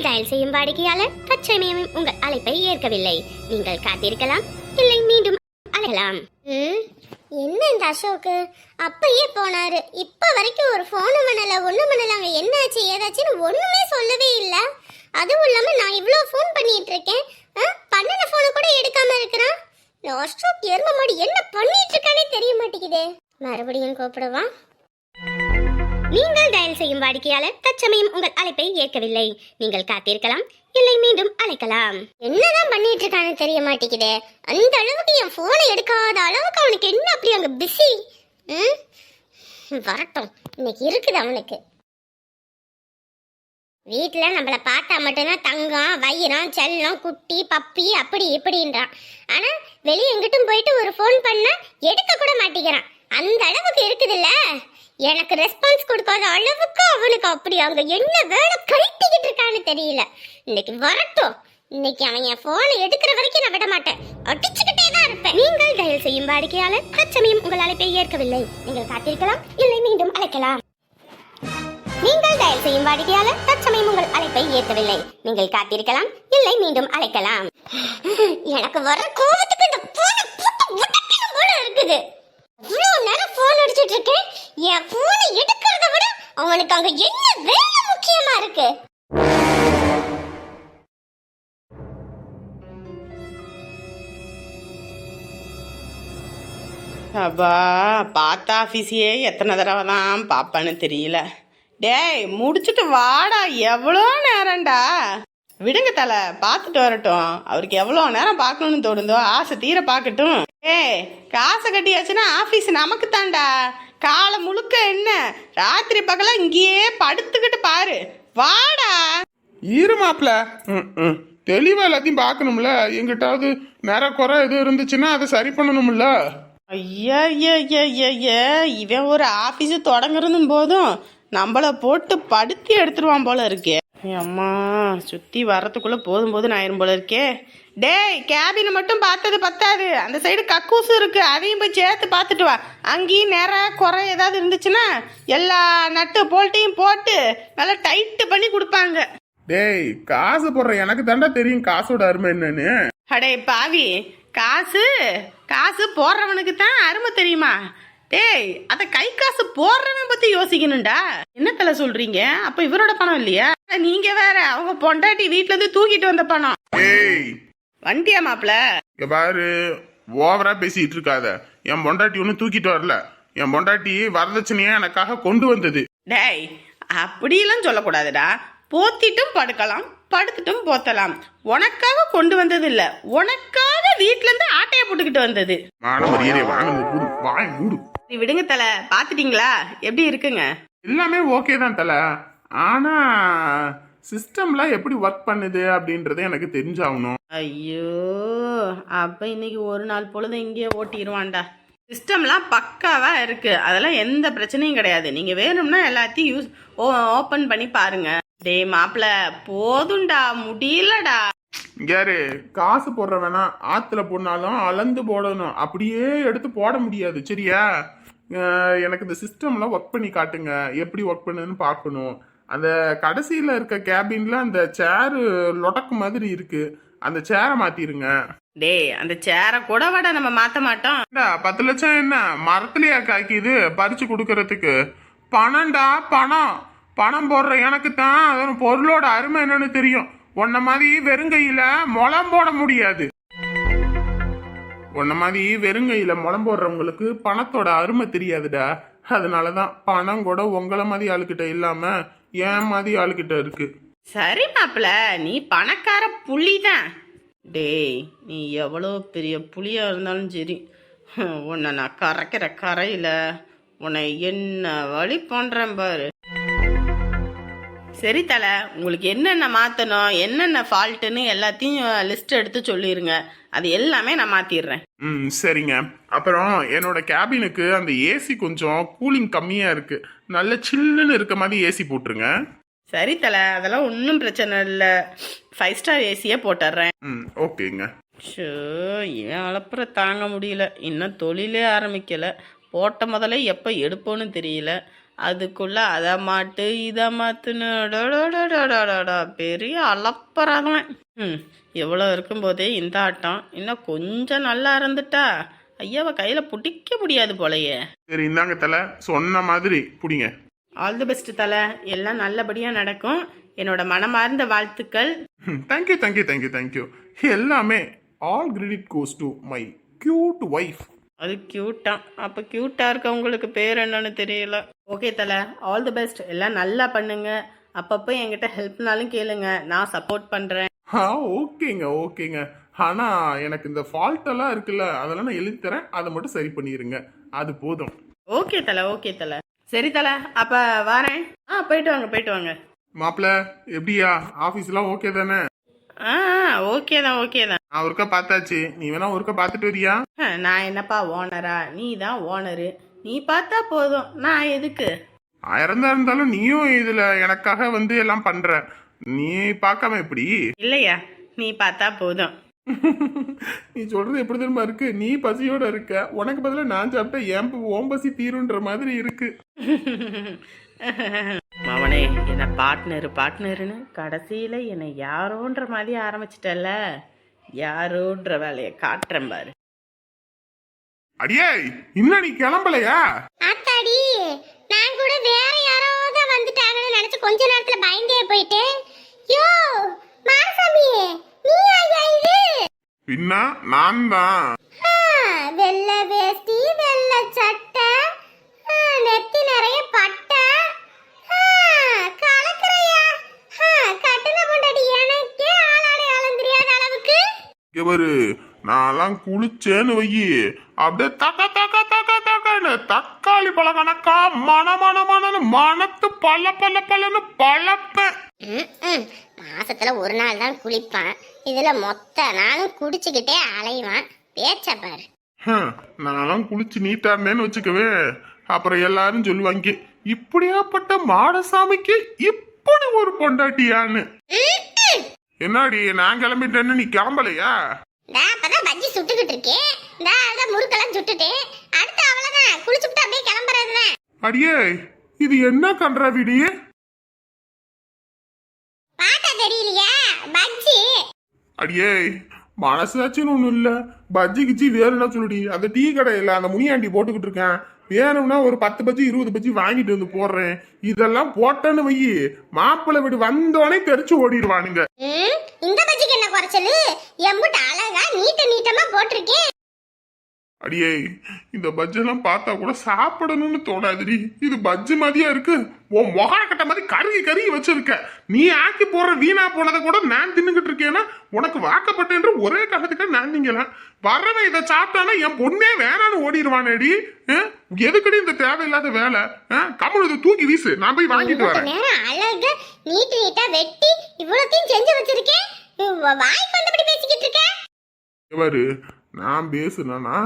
நீங்கள் டயல் செய்யும் வாடிக்கையாளர் தற்சமயம் உங்கள் அழைப்பை ஏற்கவில்லை. நீங்கள் காத்திருக்கலாம் இல்லை மீண்டும் அழைக்கலாம். ம், என்ன இந்த அசோக்கு? அப்பயே போனாரு. இப்ப வரைக்கும் ஒரு போனும் பண்ணல ஒண்ணும் பண்ணல. அங்க என்னாச்சு ஏதாச்சுன்னு ஒண்ணுமே சொல்லவே இல்ல. அதுவும் இல்லாம நான் இவ்வளவு ஃபோன் பண்ணிட்டு இருக்கேன். ஆ, பண்ணுன போனை கூட எடுக்காம இருக்கிறான். இந்த அசோக் எரும மாடி என்ன பண்ணிட்டு இருக்கானே தெரிய மாட்டேங்குதே. மறுபடியும் கூப்பிடுவான் நீங்கள் டயல் செய்யும் வாடிக்கையாளர் தற்சமயம் உங்கள் அழைப்பை ஏற்கவில்லை. நீங்கள் காத்திருக்கலாம் இல்லை மீண்டும் அழைக்கலாம். என்னதான் பண்ணிட்டு இருக்கான்னு தெரிய மாட்டேங்குதே. அந்த அளவுக்கு என் போனை எடுக்காத அளவுக்கு அவனுக்கு என்ன அப்படி அங்க பிஸி வரட்டும். இன்னைக்கு இருக்குது அவனுக்கு. வீட்டில் நம்மளை பார்த்தா மட்டும்தான் தங்கம் வைரம் செல்லம் குட்டி பப்பி அப்படி இப்படின்றான். ஆனால் வெளியே எங்கிட்டும் போயிட்டு ஒரு ஃபோன் பண்ணால் எடுக்க கூட மாட்டேங்கிறான். அந்த அளவுக்கு இருக்குதுல்ல? எனக்கு ரெஸ்பான்ஸ் கொடுக்காத அளவுக்கு அவனுக்கு அப்படி அங்க என்ன வேலை கழட்டிக்கிட்டு இருக்கான்னு தெரியல. இன்னைக்கு வரட்டும். இன்னைக்கு அவன் என் போனை எடுக்கிற வரைக்கும் நான் விட மாட்டேன் அடிச்சுக்கிட்டே தான் இருப்பேன். நீங்கள் டயல் செய்யும் வாடிக்கையாளர் தற்சமயம் உங்கள் அழைப்பை ஏற்கவில்லை. நீங்கள் காத்திருக்கலாம் இல்லை மீண்டும் அழைக்கலாம். நீங்கள் டயல் செய்யும் வாடிக்கையாளர் தற்சமயம் உங்கள் அழைப்பை ஏற்கவில்லை. நீங்கள் காத்திருக்கலாம் இல்லை மீண்டும் அழைக்கலாம். எனக்கு வர கோபத்துக்கு இந்த போன போட்டு போல இருக்குது. இவ்வளவு நேரம் போன் அடிச்சிட்டு இருக்கேன் என் போனை எடுக்கிறத விட அவனுக்கு அங்க என்ன வேலை முக்கியமா இருக்கு? அப்பா பார்த்த ஆஃபீஸையே எத்தனை தடவை தான் பார்ப்பேன்னு தெரியல. டேய் முடிச்சுட்டு வாடா எவ்வளோ நேரம்டா? விடுங்க தலை பார்த்துட்டு வரட்டும். அவருக்கு எவ்வளோ நேரம் பார்க்கணும்னு தோணுதோ ஆசை தீர பார்க்கட்டும். ஏய் காசை கட்டியாச்சுன்னா ஆஃபீஸ் நமக்கு தான்டா காலை முழுக்க என்ன? ராத்திரி பகலா இங்கேயே படுத்துக்கிட்டு பாரு. வாடா. இரு மாப்ள ம், ம். தெளிவா எல்லாத்தையும் பார்க்கணும்ல. எங்கிட்டாவது நேர குறை எதுவும் இருந்துச்சுன்னா அதை சரி பண்ணணும்ல. ஐயா ஐயா ஐயா ஐயா, ஐயா இவன் ஒரு ஆஃபீஸு தொடங்குறதும் போதும். நம்மள போட்டு படுத்தி எடுத்துருவான் போல இருக்கே. அம்மா சுத்தி வர்றதுக்குள்ள போதும் போதும் ஆயிரும் போல இருக்கே. டேய் கேபினை மட்டும் பார்த்தது பத்தாது. அந்த சைடு கக்கூசும் இருக்கு. அதையும் போய் சேர்த்து பார்த்துட்டு வா. அங்கேயும் நேர குறை ஏதாவது இருந்துச்சுன்னா எல்லா நட்டு போல்ட்டையும் போட்டு நல்லா டைட்டு பண்ணி கொடுப்பாங்க. டேய் காசு போடுற எனக்கு தாண்டா தெரியும் காசோட அருமை என்னன்னு. அடே பாவி. காசு காசு போடுறவனுக்கு தான் அருமை தெரியுமா? டேய் அத கை காசு போடுறவன் பத்தி யோசிக்கணும்டா. என்ன தலை சொல்றீங்க? அப்ப இவரோட பணம் இல்லையா? நீங்க வேற அவங்க பொண்டாட்டி வீட்ல இருந்து தூக்கிட்டு வந்த பணம். வண்டியா மாப்ள இங்க பாரு ஓவரா பேசிட்டு இருக்காத. என் பொண்டாட்டி ஒன்றும் தூக்கிட்டு வரல. என் பொண்டாட்டி வரதட்சணையா எனக்காக கொண்டு வந்தது. டேய் அப்படியெல்லாம் சொல்லக்கூடாதுடா. போத்திட்டும் படுக்கலாம் படுத்துட்டும் போத்தலாம். உனக்காக கொண்டு வந்தது இல்ல. உனக்காக வீட்ல இருந்து ஆட்டைய போட்டுக்கிட்டு வந்தது. விடுங்க தலை. பாத்துட்டீங்களா? எப்படி இருக்குங்க? எல்லாமே ஓகே தான் தல. ஆனா சிஸ்டம்ல எப்படி ஒர்க் பண்ணுது அப்படின்றது எனக்கு தெரிஞ்சாகணும். ஐயோ அப்ப இன்னைக்கு ஒரு நாள் பொழுது இங்கேயே ஓட்டிடுவான்டா சிஸ்டம்லாம் பக்காவா இருக்கு. அதெல்லாம் எந்த பிரச்சனையும் கிடையாது. நீங்க வேணும்னா எல்லாத்தையும் யூஸ் ஓபன் பண்ணி பாருங்க. டேய் மாப்பிள போதும்டா. முடியலடா. யாரு? காசு போடுற வேணா ஆத்துல போனாலும் அளந்து போடணும். அப்படியே எடுத்து போட முடியாது. சரியா? எனக்கு இந்த சிஸ்டம்லாம் ஒர்க் பண்ணி காட்டுங்க. எப்படி ஒர்க் பண்ணுதுன்னு பார்க்கணும். அந்த கடைசியில இருக்க கேபின்ல அந்த சேரு லொடக்கு மாதிரி இருக்கு. அந்த சேரை மாத்திருங்க. டேய் அந்த சேரை கூட விட நம்ம மாத்த மாட்டோம். பத்து லட்சம் என்ன? மரத்துலயா காய்க்குது பறிச்சு கொடுக்கறதுக்கு. பணம்டா பணம். பணம் போடுற எனக்கு தான். பொருளோட அருமை என்னன்னு தெரியும். உன்ன மாதிரி வெறுங்கையில முளம் போட முடியாது. உன்ன மாதிரி வெறுங்கையில முளம் போடுறவங்களுக்கு பணத்தோட அருமை தெரியாதுடா. அதனாலதான் பணம் கூட உங்கள மாதிரி ஆளுகிட்ட இல்லாம ஏன் மாதிரி ஆளுகிட்ட இருக்கு. சரி மாப்பிள நீ பணக்கார புலி தான் டேய் நீ எவ்வளோ பெரிய புளியாக இருந்தாலும் சரி உன்னை நான் கரைக்கிற கரையில உன்னை என்ன வழி பண்றேன் பாரு. சரி தலை உங்களுக்கு என்னென்ன மாற்றணும் என்னென்ன ஃபால்ட்டுன்னு எல்லாத்தையும் லிஸ்ட் எடுத்து சொல்லிடுங்க அது எல்லாமே நான் மாற்றிடுறேன் ம் சரிங்க. அப்புறம் என்னோட கேபினுக்கு அந்த ஏசி கொஞ்சம் கூலிங் கம்மியா இருக்கு. நல்ல சில்லுன்னு இருக்க மாதிரி ஏசி போட்டுருங்க. சரி தலை அதெல்லாம் ஒன்றும் பிரச்சனை இல்லை. ஃபைவ் ஸ்டார் ஏசியே போட்டுடுறேன். ம் ஓகேங்க. ஷோ இவன் அலப்புற தாங்க முடியல. இன்னும் தொழிலே ஆரம்பிக்கல. போட்ட முதல்ல எப்போ எடுப்போன்னு தெரியல. அதுக்குள்ள அதை மாட்டு இதை மாத்துன்னு. பெரிய அளப்பறாதான் ம் எவ்வளோ இருக்கும்போதே இந்த ஆட்டம் இன்னும் கொஞ்சம் நல்லா இருந்துட்டா. ஐயாவை கையில் பிடிக்க முடியாது போலயே. சரி இந்தாங்க தலை சொன்ன மாதிரி புடிங்க. ஆல் தி பெஸ்ட் தலை எல்லாம் நல்லபடியாக நடக்கும். என்னோட மனமார்ந்த வாழ்த்துக்கள். Thank you thank you thank you thank you எல்லாமே all credit goes to my cute wife அது க்யூட்டா அப்போ க்யூட்டாக இருக்கவங்களுக்கு பேர் என்னன்னு தெரியல. ஓகே தலை. ஆல் தி பெஸ்ட் எல்லாம் நல்லா பண்ணுங்க. அப்பப்போ என்கிட்ட ஹெல்ப்னாலும் கேளுங்க. நான் சப்போர்ட் பண்ணுறேன் ஆ ஓகேங்க ஓகேங்க. ஆனா எனக்கு இந்த ஃபால்ட் எல்லாம் இருக்குல்ல அதெல்லாம் நான் எழுதி தரேன். அதை மட்டும் சரி பண்ணிருங்க. அது போதும். ஓகே தலை. ஓகே தலை. சரி தலை. அப்போ வரேன். ஆ போயிட்டு வாங்க போயிட்டு வாங்க. மாப்பிள்ள எப்படியா? ஆபீஸ்லாம் ஓகே தானே? ஆ ஓகே தான் ஓகே தான். நான் ஒருக்கா பார்த்தாச்சு. நீ வேணா ஒருக்கா பார்த்துட்டு வரியா? நான் என்னப்பா ஓனரா? நீ தான் ஓனரு. நீ பார்த்தா போதும். நான் எதுக்கு? ஆயிரம் தான் இருந்தாலும் நீயும் இதுல எனக்காக வந்து எல்லாம் பண்ற. நீ பார்க்காம எப்படி? இல்லையா? நீ பார்த்தா போதும். நீ சொல்றது எப்படி தெரியுமா இருக்கு? நீ பசியோட இருக்க. உனக்கு பதிலா நான் சாப்பிட்டா ப- உன் பசி தீருன்ற மாதிரி இருக்கு. மவனே என்ன பார்ட்னர் பார்ட்னருன்னு கடைசியில் என்னை யாரோன்ற மாதிரி ஆரம்பிச்சிட்டல யாரோன்ற வேலையை காட்டுறேன் பாரு. அடியே இன்னும் நீ கிளம்பலையா? அத்தாடி நான் கூட வேற யாரோ தான் வந்துட்டாங்கன்னு நினைச்சு கொஞ்ச நேரத்துல பயந்தே போயிட்டேன் யோ மாரசாமி நீ ஐயா இது? பின்ன நான் தான் வெள்ளை வேஷ்டி வெள்ளை சட்டை ஆ, நெத்தி நிறைய பட்டை ஆ, கலக்குறையா ஆ, கட்டுன பொண்டாட்டி எனக்கே ஆளாடை ஆளும் தெரியாத அளவுக்கு இவரு நான்லாம் குளிச்சேன்னு வையி. அப்படியே தக்க தக்க தக்க தக்கன்னு தக்காளி பழ கணக்கா மன மன மனன்னு மனத்து பல்ல பல்ல பல்லன்னு பழப்பேன். மாசத்துல ஒரு நாள் தான் குளிப்பான். இதுல மொத்த நாளும் குடிச்சுக்கிட்டே அலைவான். பேச்ச பாரு. ஹம், நான்லாம் குளிச்சு நீட்டா இருந்தேன்னு வச்சுக்கவே. அப்புறம் எல்லாரும் சொல்லுவாங்க இப்படியாப்பட்ட மாடசாமிக்கு இப்படி ஒரு பொண்டாட்டியான்னு. என்னடி நான் கிளம்பிட்டேன்னு நீ கிளம்பலையா? நான் அப்பதான் பஜ்ஜி சுட்டுக்கிட்டு இருக்கேன். இந்த அதான் முறுக்கெல்லாம் சுட்டுட்டேன் அடுத்து அவ்வளவுதான் குளிச்சுட்டு அப்படியே கிளம்புறதுதான். அடியே இது என்ன கன்றா விடி? பார்த்தா தெரியலையா பஜ்ஜி. அடியே மனசாச்சின்னு ஒன்றும் இல்லை. பஜ்ஜி கிச்சி வேணும்னா சொல்லுடி. அந்த டீ கடையில் அந்த முனியாண்டி போட்டுக்கிட்டு இருக்கேன். வேணும்னா ஒரு பத்து பஜ்ஜி இருபது பஜ்ஜி வாங்கிட்டு வந்து போடுறேன். இதெல்லாம் போட்டேன்னு வை மாப்பிள்ளை வீடு வந்தோடனே தெரிச்சு ஓடிடுவானுங்க. இந்த பஜ்ஜிக்கு என்ன குறைச்சலு? எம்புட்டு அழகா நீட்ட நீட்டமா போட்டிருக்கேன். அடியே இந்த பஜ்ஜெல்லாம் பார்த்தா கூட சாப்பிடணும்னு தோணாதுடி. இது பஜ்ஜி மாதிரியா இருக்கு. உன் முகார கட்ட மாதிரி கருகி கருகி வச்சிருக்க. நீ ஆக்கி போடுற வீணா போனதை கூட நான் இருக்கேன்னா உனக்கு வாக்கப்பட்டேன்ற ஒரே காரணத்துக்கு நான் வரவன் இதை சாப்பிட்டானா என் பொண்ணே வேணான்னு ஓடிடுவானேடி? எதுக்குடி இந்த தேவையில்லாத வேலை? கமல் இதை தூக்கி வீசு. நான் போய் வாங்கிட்டு வரேன். அழகா நீட்டு நீட்டா வெட்டி இவ்வளத்தையும் செஞ்சு வச்சிருக்கேன் வாய்க்கு வந்தபடி பேசிக்கிட்டு நான் பேசுனேன்னா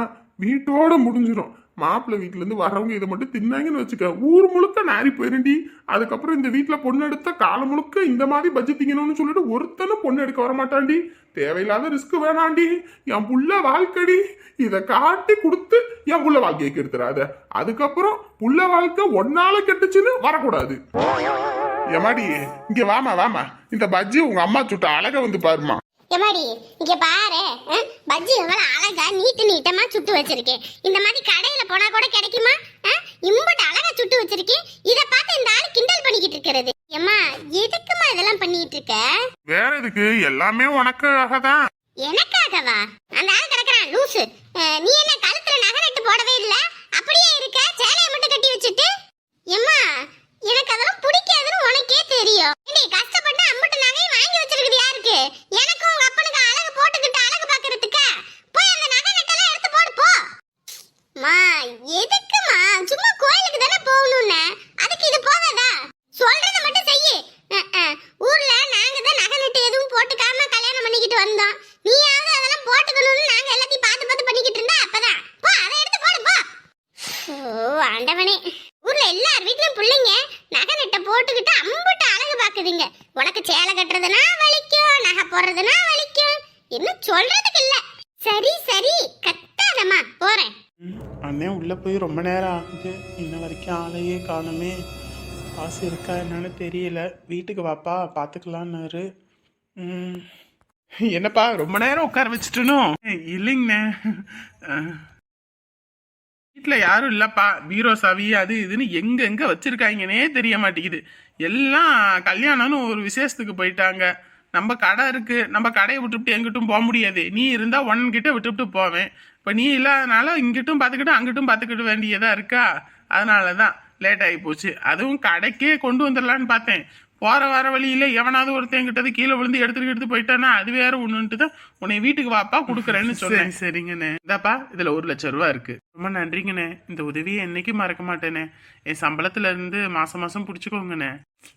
வீட்டோட முடிஞ்சிடும் மாப்பிள்ளை வீட்டிலேருந்து வரவங்க இதை மட்டும் தின்னாங்கன்னு வச்சுக்க. ஊர் முழுக்க நாரி போயிருண்டி. அதுக்கப்புறம் இந்த வீட்டில் பொண்ணு எடுத்த காலம் முழுக்க இந்த மாதிரி பஜ்ஜி திங்கணும்னு சொல்லிட்டு ஒருத்தனும் பொண்ணு எடுக்க வரமாட்டாண்டி தேவையில்லாத ரிஸ்க் வேணாண்டி என் புள்ள வாழ்க்கடி. இதை காட்டி கொடுத்து என் புள்ள வாழ்க்கையை கெடுத்துறாத. அதுக்கப்புறம் புள்ள வாழ்க்கை ஒன்னால கெட்டுச்சுன்னு வரக்கூடாது. ஏமாடி இங்கே வாமா வாமா. இந்த பஜ்ஜி உங்க அம்மா சுட்ட அழகை வந்து பாருமா எம்மாடி இங்க பாரு பஜ்ஜி எவ்வளவு அழகா நீட்டு நீட்டமா சுட்டு வச்சிருக்கேன் இந்த மாதிரி கடையில போனா கூட கிடைக்குமா? இம்புட்டு அழகா சுட்டு வச்சிருக்கேன் இத பார்த்து இந்த ஆளு கிண்டல் பண்ணிக்கிட்டு இருக்கிறது. ஏம்மா எதுக்குமா இதெல்லாம் பண்ணிட்டு இருக்க? வேற எதுக்கு? எல்லாமே உனக்காக தான் எனக்காகவா? அந்த ஆள் கிடக்குறான் லூசு. நீ என்ன கழுத்துல நகை நட்டு போடவே இல்ல? அப்படியே இருக்க சேலையை மட்டும் கட்டி வச்சுட்டு எம்மா எனக்கு அதெல்லாம் பிடிக்காதுன்னு உனக்கே தெரியும் நீ கஷ்டப்பட்டு அம்புட்டு நகையும் வாங்கி வச்சிருக்குது யாருக்கு எனக்கும் உங்க அப்பனுக்கு அழகு போட்டுக்கிட்டு அழகு பாக்குறதுக்கு போய் அந்த நகை நட்டெல்லாம் எடுத்து போடு போ மா எதுக்குமா சும்மா கோயிலுக்கு தானே போகணும்னு அதுக்கு இது போதாதா சொல்றத மட்டும் செய்யு அஹ், அஹ். ஊர்ல நாங்க தான் நகை நட்டு எதுவும் போட்டுக்காம கல்யாணம் பண்ணிக்கிட்டு வந்தோம் நீயாவது அதெல்லாம் போட்டுக்கணும்னு நாங்க எல்லாத்தையும் பார்த்து பார்த்து பண்ணிக்கிட்டு இருந்தா அப்பதான் போ அதை எடுத்து போடு போ ஓ ஆண்டவனே ஊர்ல எல்லார் வீட்லயும் பிள்ளைங்க நகை நட்டை போட்டுக்கிட்டு அம்புட்டு அழகு பாக்குதுங்க உனக்கு சேலை கட்டுறதுனா வலிக்கும் நகை போடுறதுனா வலிக்கும். என்ன சொல்றதுக்கு இல்ல. சரி சரி கத்தாதம்மா போறேன். அண்ணே அண்ணன் உள்ள போய் ரொம்ப நேரம் ஆகுது. இன்ன வரைக்கும் ஆளையே காணுமே. காசு இருக்கா என்னன்னு தெரியல. வீட்டுக்கு வாப்பா பார்த்துக்கலான்னாரு என்னப்பா ரொம்ப நேரம் உட்கார வச்சுட்டனும் இல்லைங்கண்ணே. வீட்டில் யாரும் இல்லைப்பா. பீரோ சாவி அது இதுன்னு எங்கெங்கே வச்சுருக்காங்கன்னே தெரிய மாட்டேங்குது. எல்லாம் கல்யாணம்னு ஒரு விசேஷத்துக்கு போயிட்டாங்க. நம்ம கடை இருக்கு. நம்ம கடையை விட்டுவிட்டு எங்கிட்டும் போக முடியாது. நீ இருந்தால் ஒன்கிட்ட விட்டுவிட்டு போவேன். இப்போ நீ இல்லாதனால இங்கிட்டும் பார்த்துக்கிட்டு அங்கிட்டும் பார்த்துக்கிட்டு வேண்டியதாக இருக்கா? அதனால தான் லேட் ஆகி போச்சு. அதுவும் கடைக்கே கொண்டு வந்துடலான்னு பார்த்தேன். போற வர வழியில எவனாவது ஒருத்தன் கிட்டது கீழே விழுந்து எடுத்துட்டு எடுத்து போயிட்டானா அது வேற ஒண்ணுன்ட்டு தான் உன்னை வீட்டுக்கு வாப்பா கொடுக்குறேன்னு சொன்னேன். சரிங்கண்ணே. இந்தாப்பா இதுல ஒரு லட்சம் ரூபா இருக்கு. ரொம்ப நன்றிங்கண்ணே. இந்த உதவியை என்னைக்கும் மறக்க மாட்டேனே. என் சம்பளத்துல இருந்து மாசம் மாசம் பிடிச்சுக்கோங்கண்ணே.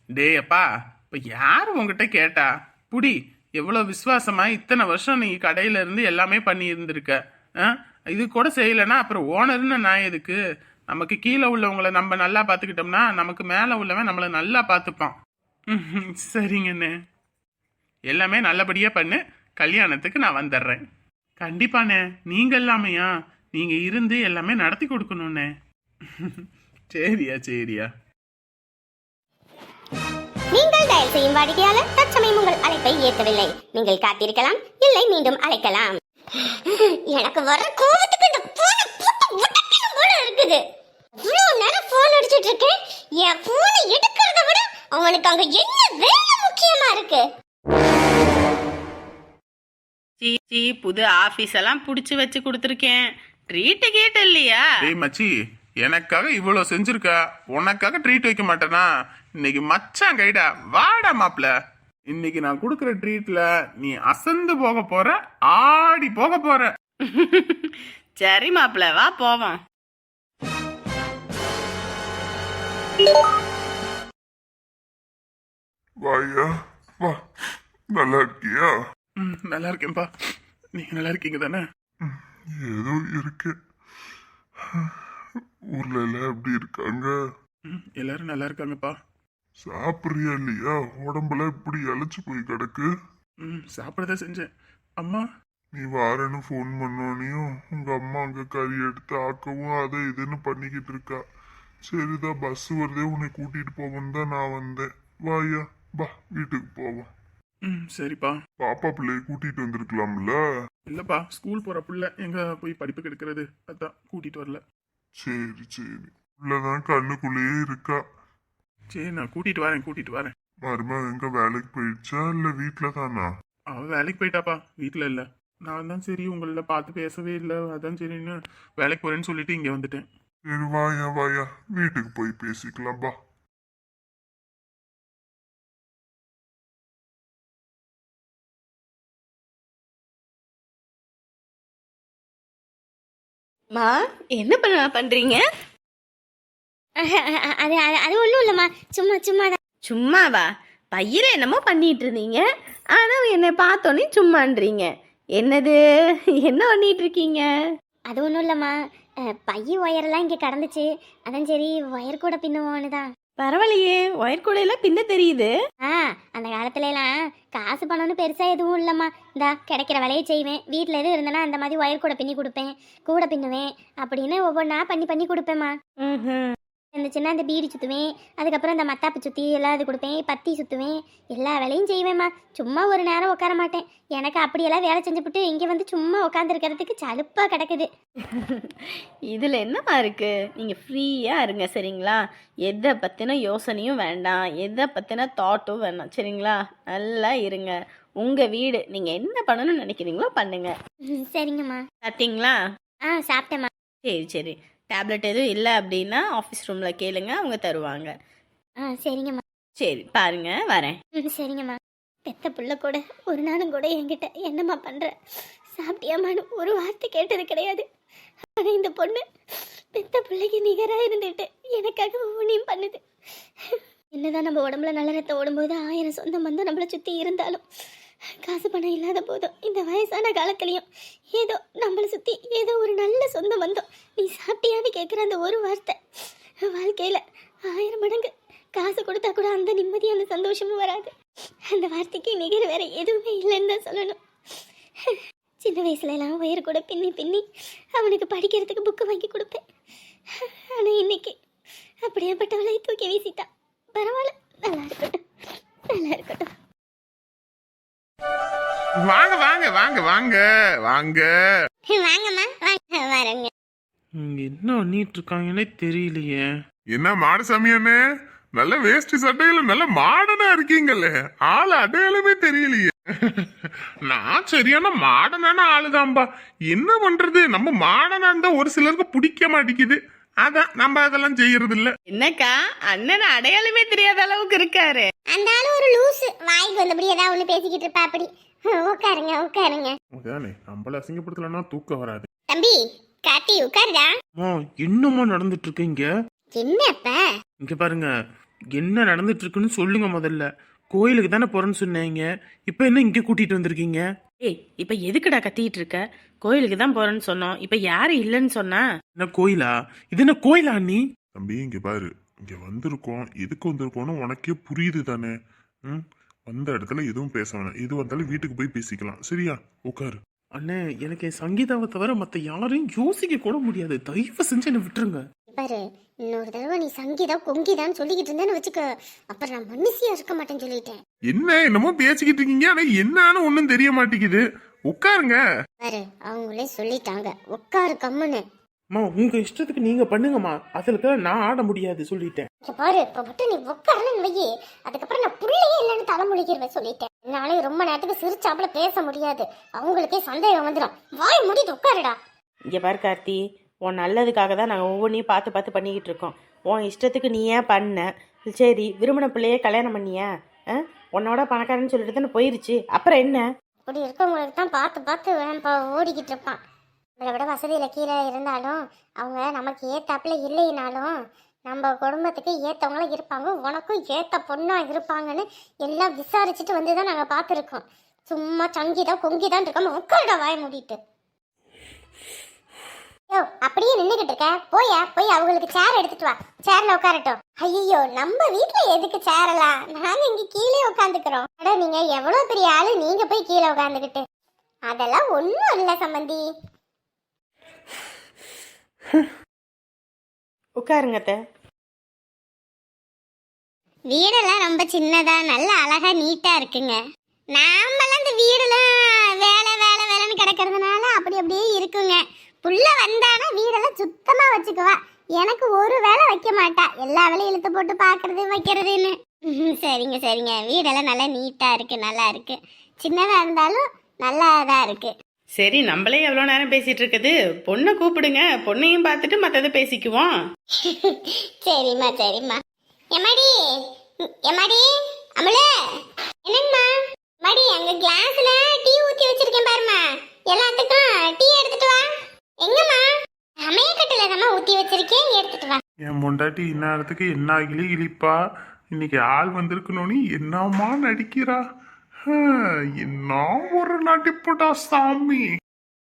டேய் அப்பா இப்ப யாரு உங்ககிட்ட கேட்டா? புடி எவ்வளவு விசுவாசமா இத்தனை வருஷம் நீ கடையில இருந்து எல்லாமே பண்ணி இருந்திருக்க ஆ? இது கூட செய்யலைன்னா அப்புறம் ஓனர்னு நான் எதுக்கு? நமக்கு கீழே உள்ளவங்கள நம்ம நல்லா பார்த்துக்கிட்டோம்னா நமக்கு மேலே உள்ளவன் நம்மளை நல்லா பார்த்துப்பான். சரிங்கண்ணே. எல்லாமே நல்லபடியாக பண்ணு. கல்யாணத்துக்கு நான் வந்துடுறேன். கண்டிப்பாண்ணே நீங்கள் எல்லாமையா? நீங்கள் இருந்து எல்லாமே நடத்தி கொடுக்கணுண்ணே சரியா சரியா. நீங்கள் டயல் செய்யும் வாடிக்கையாளர் தற்சமயம் உங்கள் அழைப்பை ஏற்கவில்லை. நீங்கள் காத்திருக்கலாம் இல்லை மீண்டும் அழைக்கலாம். எனக்கு வர கோபத்துக்கு இந்த போனை போட்டு போல இருக்குது. இவ்வளவு நேரம் போன் அடிச்சிட்டு இருக்கேன். என் போனை எடுக்கிறத விட அவனுக்கு அங்க என்ன வேலை முக்கியமா இருக்கு? சீ சீ புது ஆஃபீஸ் எல்லாம் பிடிச்சி வச்சு கொடுத்துருக்கேன். ட்ரீட்டு கேட்டு இல்லையா? டேய் மச்சி எனக்காக இவ்வளோ செஞ்சிருக்க? உனக்காக ட்ரீட் வைக்க மாட்டேனா? இன்னைக்கு மச்சான் கைடா வாடா மாப்ள. இன்னைக்கு நான் கொடுக்குற ட்ரீட்ல நீ அசந்து போக போற ஆடி போக போற. சரி மாப்பிள்ள வா போவோம். வாயா வா. நல்லா இருக்கியா? ம், நல்லா இருக்கேன்ப்பா. நீங்க நல்லா இருக்கீங்க தானே? ஏதோ இருக்கு. ஊர்ல எல்லாம் எப்படி இருக்காங்க? ம், எல்லாரும் நல்லா இருக்காங்கப்பா. சாப்பிடுறியா இல்லையா? உடம்புல இப்படி இழைச்சு போய் கிடக்கு. ம் சாப்பிடதான் செஞ்சேன். அம்மா? நீ வாரேன்னு ஃபோன் பண்ணோனையும் உங்க அம்மா அங்க கறி எடுத்து ஆக்கவும் அதை இதுன்னு பண்ணிக்கிட்டு இருக்கா. சரிதான் பஸ் வருதே உன்னை கூட்டிட்டு போவோன்னு தான் நான் வந்தேன். வாயா. வா வீட்டுக்கு போவோம். ம் சரிப்பா. பாப்பா பிள்ளைய கூட்டிட்டு வந்திருக்கலாம்ல? இல்லப்பா ஸ்கூல் போற புள்ள எங்க போய் படிப்புக்கு எடுக்கிறது அதான் கூட்டிட்டு வரல. சரி சரி. உள்ளதான் கண்ணுக்குள்ளேயே இருக்கா. சரி நான் கூட்டிட்டு வரேன் கூட்டிட்டு வரேன். மருமக எங்க வேலைக்கு போயிடுச்சா? இல்ல வீட்டுல தானா? அவ வேலைக்கு போயிட்டாப்பா. வீட்டில் இல்லை. நான் தான் சரி உங்கள பார்த்து பேசவே இல்லை. அதான் சரின்னு வேலைக்கு போறேன்னு சொல்லிட்டு இங்கே வந்துட்டேன். சரி வாயா வாயா. வீட்டுக்கு போய் பேசிக்கலாம் பா மா என்ன பண்ண பண்றீங்க? அது அது அது ஒன்றும் இல்லைம்மா. சும்மா சும்மா தான் சும்மாவா? பையில என்னமோ பண்ணிட்டு இருந்தீங்க. ஆனா என்னை பார்த்தோன்னே சும்மான்றீங்க. என்னது? என்ன பண்ணிட்டு இருக்கீங்க? அது ஒன்றும் இல்லைம்மா. பைய ஒயரெல்லாம் இங்கே கடந்துச்சு. அதான் சரி ஒயர் கூட பின்னுவோன்னு தான் பரவாயில்லையே ஒயர் கூடையெல்லாம் பின்ன தெரியுது. ஆ அந்த காலத்துல எல்லாம் காசு பணம்னு பெருசா எதுவும் இல்லம்மா. இந்தா கிடைக்கிற வேலையை செய்வேன். வீட்டில் எதுவும் இருந்தேன்னா அந்த மாதிரி ஒயர் கூட பின்னி கொடுப்பேன். கூட பின்னுவேன். அப்படின்னு ஒவ்வொன்றா பண்ணி பண்ணி கொடுப்பேம்மா. இருந்துச்சுன்னா அந்த பீடி சுற்றுவேன் அதுக்கப்புறம் இந்த மத்தாப்பு சுற்றி எல்லாம் இது கொடுப்பேன் பத்தி சுற்றுவேன் எல்லா வேலையும் செய்வேம்மா. சும்மா ஒரு நேரம் உட்கார மாட்டேன். எனக்கு அப்படியெல்லாம் வேலை செஞ்சுப்புட்டு இங்கே வந்து சும்மா உட்காந்துருக்கிறதுக்கு சலுப்பாக கிடக்குது. இதுல என்னமா இருக்கு? நீங்க ஃப்ரீயா இருங்க சரிங்களா? எதை பத்தின யோசனையும் வேண்டாம். எதை பத்தின தாட்டும் வேண்டாம். சரிங்களா? நல்லா இருங்க. உங்க வீடு நீங்க என்ன பண்ணணும்னு நினைக்கிறீங்களோ பண்ணுங்க. ம், சரிங்கம்மா. பார்த்தீங்களா ஆ சாப்பிட்டேம்மா. சரி சரி. டேப்லெட் எதுவும் இல்லை அப்படின்னா ஆஃபீஸ் ரூமில் கேளுங்க அவங்க தருவாங்க. ஆ சரிங்கம்மா சரி பாருங்க வரேன். ம் சரிங்கம்மா பெத்த புள்ள கூட ஒரு நாளும் கூட என்கிட்ட என்னம்மா பண்ற? சாப்பிட்டியாம்மான்னு ஒரு வார்த்தை கேட்டது கிடையாது. ஆனால் இந்த பொண்ணு பெத்த பிள்ளைக்கு நிகராக இருந்துட்டு எனக்காக ஒவ்வொன்றையும் பண்ணுது. என்னதான் நம்ம உடம்புல நல்ல ரத்தம் ஓடும்போது ஆயிரம் சொந்த பந்தம் நம்மளை சுற்றி இருந்தாலும் காசு பணம் இல்லாத போதும் இந்த வயசான காலத்துலேயும் ஏதோ நம்மளை சுற்றி ஏதோ ஒரு நல்ல சொந்த பந்தம் நீ சாப்பிட்டியான்னு கேட்குற அந்த ஒரு வார்த்தை. வாழ்க்கையில் ஆயிரம் மடங்கு காசு கொடுத்தா கூட அந்த நிம்மதியான சந்தோஷமும் வராது. அந்த வார்த்தைக்கு நிகர் வேற எதுவுமே இல்லைன்னு தான் சொல்லணும். சின்ன வயசுல எல்லாம் வயிறு கூட பின்னி பின்னி அவனுக்கு படிக்கிறதுக்கு புக்கு வாங்கி கொடுப்பேன். ஆனால் இன்னைக்கு அப்படியேப்பட்டவளை தூக்கி வீசிட்டான். பரவாயில்ல நல்லா இருக்கட்டும். நல்லா இருக்கட்டும். வாங்க வாங்க வாங்க வாங்க வாங்க. வாங்கம்மா வாங்க வரேங்க. இங்க என்ன பண்ணிட்டு இருக்காங்கன்னே தெரியலையே. என்ன மாடசாமி அண்ணே நல்ல வேஷ்டி சட்டையில நல்ல மாடனா இருக்கீங்கல்ல ஆள் அடையாளமே தெரியலையே. நான் சரியான மாடனான ஆளுதான்பா. என்ன பண்றது? நம்ம மாடனா இருந்தா ஒரு சிலருக்கு பிடிக்க மாட்டேங்குது. அதான் நம்ம அதெல்லாம் செய்யறது இல்ல என்னக்கா அண்ணன் அடையாளமே தெரியாத அளவுக்கு இருக்காரு. அந்த ஆளு ஒரு லூசு. வாய்க்கு வந்தபடி ஏதாவது ஒன்று பேசிக்கிட்டு இருப்பா அப்படி. உட்காருங்க உட்காருங்க. அதானே நம்மள அசிங்கப்படுத்தலன்னா தூக்கம் வராது. தம்பி காட்டி உட்காருடா. அம்மா என்னம்மா நடந்துட்டு இருக்கு இங்க என்னப்ப இங்க பாருங்க என்ன நடந்துட்டு இருக்குன்னு சொல்லுங்க முதல்ல. கோயிலுக்கு தானே போறேன்னு சொன்னீங்க. இப்போ என்ன இங்க கூட்டிட்டு வந்திருக்கீங்க? ஏய் இப்போ எதுக்குடா கத்திட்டு இருக்க? கோயிலுக்கு தான் போறேன்னு சொன்னோம். இப்போ யாரு இல்லைன்னு சொன்னா? என்ன கோயிலா? இது என்ன கோயிலா நீ? தம்பி இங்க பாரு. இங்க வந்திருக்கோம் எதுக்கு வந்திருக்கோம்னு உனக்கே புரியுது தானே. ம்? வந்த இடத்துல எதுவும் பேச வேணாம். எது வந்தாலும் வீட்டுக்கு போய் பேசிக்கலாம். சரியா? உட்காரு. அண்ணே எனக்கு என் சங்கீதாவை தவிர மற்ற யாரையும் யோசிக்க கூட முடியாது. தயவு செஞ்சு என்ன விட்டுருங்க. பாரு இன்னொரு தடவை நீ சங்கீதா கொங்கிதான்னு சொல்லிக்கிட்டு இருந்தேன்னு வச்சுக்க. அப்புறம் நான் மனுஷியா இருக்க மாட்டேன்னு சொல்லிட்டேன். என்ன என்னமோ பேசிக்கிட்டு இருக்கீங்க ஆனா என்னன்னு ஒண்ணும் தெரிய மாட்டேங்குது. உட்காருங்க. பாரு அவங்களே சொல்லிட்டாங்க. உட்காரு கம்முன்னு. அம்மா உங்க இஷ்டத்துக்கு நீங்க பண்ணுங்கம்மா. அதுல நான் ஆட முடியாது சொல்லிட்டேன். இங்க பாரு இப்ப மட்டும் நீ உட்காருன்னு வையி. அதுக்கப்புறம் நான் புள்ளையே இல்லைன்னு தலைமொழிக்கிறவ சொல்லிட்டேன். என்னால ரொம்ப நேரத்துக்கு சிரிச்சாப்புல பேச முடியாது. அவங்களுக்கே சந்தேகம் வந்துடும் வாய் முடிட்டு உட்காருடா இங்க பாரு கார்த்தி. உன் நல்லதுக்காக தான் நாங்கள் ஒவ்வொன்றையும் பார்த்து பார்த்து பண்ணிக்கிட்டு இருக்கோம். உன் இஷ்டத்துக்கு நீ ஏன் பண்ண? சரி விரும்பின பிள்ளையே கல்யாணம் பண்ணியா? ஆ? உன்னோட பணக்காரன்னு சொல்லிட்டு தானே போயிருச்சு. அப்புறம் என்ன? இப்படி இருக்கவங்களுக்கு தான் பார்த்து பார்த்து ஓடிக்கிட்டு இருப்பான். நம்மளை விட வசதியில் கீழே இருந்தாலும் அவங்க நமக்கு ஏத்தாப்புல இல்லைனாலும் நம்ம குடும்பத்துக்கு ஏற்றவங்களும் இருப்பாங்க. உனக்கும் ஏற்ற பொண்ணாக இருப்பாங்கன்னு எல்லாம் விசாரிச்சுட்டு வந்து தான் நாங்கள் பார்த்துருக்கோம். சும்மா சஞ்சு தான் இருக்காம உட்காருடா வாய மூடிட்டு. யோ அப்படியே நின்றுக்கிட்டு இருக்க. போயா போய் அவங்களுக்கு சேர் எடுத்துட்டு வா. சேர்ல உட்காரட்டும். ஐயோ நம்ம வீட்டில் எதுக்கு சேரலாம் நாங்க இங்க கீழே உட்காந்துக்கிறோம். அட நீங்க எவ்வளவு பெரிய ஆளு? நீங்க போய் கீழே உட்காந்துக்கிட்டு. அதெல்லாம் ஒன்றும் இல்லை சம்பந்தி. உட்காருங்க அத்தை வீடெல்லாம் ரொம்ப சின்னதா நல்ல அழகா நீட்டா இருக்குங்க. நாமெல்லாம் இந்த வீடெல்லாம் வேலை வேலை வேலைன்னு கிடக்கிறதுனால அப்படி அப்படியே இருக்குங்க. புள்ள வந்தானா வீடெல்லாம் சுத்தமா வச்சுக்குவா. எனக்கு ஒரு வேலை வைக்க மாட்டா. எல்லா வேலையும் இழுத்து போட்டு பாக்குறது வைக்கிறதுன்னு. சரிங்க சரிங்க. வீடெல்லாம் நல்லா நீட்டா இருக்கு நல்லா இருக்கு. சின்னதா இருந்தாலும் நல்லா தான் இருக்கு. சரி நம்மளே எவ்வளோ நேரம் பேசிட்டு இருக்குது பொண்ணை கூப்பிடுங்க. பொண்ணையும் பார்த்துட்டு மற்றதை பேசிக்குவோம். சரிம்மா சரிம்மா. எம்மாடி? எம்மாடி? அமலே? என்னங்கம்மா? மடி அங்க கிளாஸ்ல டீ ஊத்தி வச்சிருக்கேன் பாருமா எல்லாத்துக்கும் டீ எடுத்துட்டு வா. எங்கம்மா? சமயக்கட்டுல நம்ம ஊத்தி வச்சிருக்கேன். எடுத்துட்டு வா. என் பொண்டாட்டி இந்நேரத்துக்கு என்ன கிளி கிழிப்பா இன்னைக்கு ஆள் வந்திருக்கணும்னு என்னம்மா நடிக்கிறா? ஹம், என்ன ஒரு நடிப்புடா சாமி?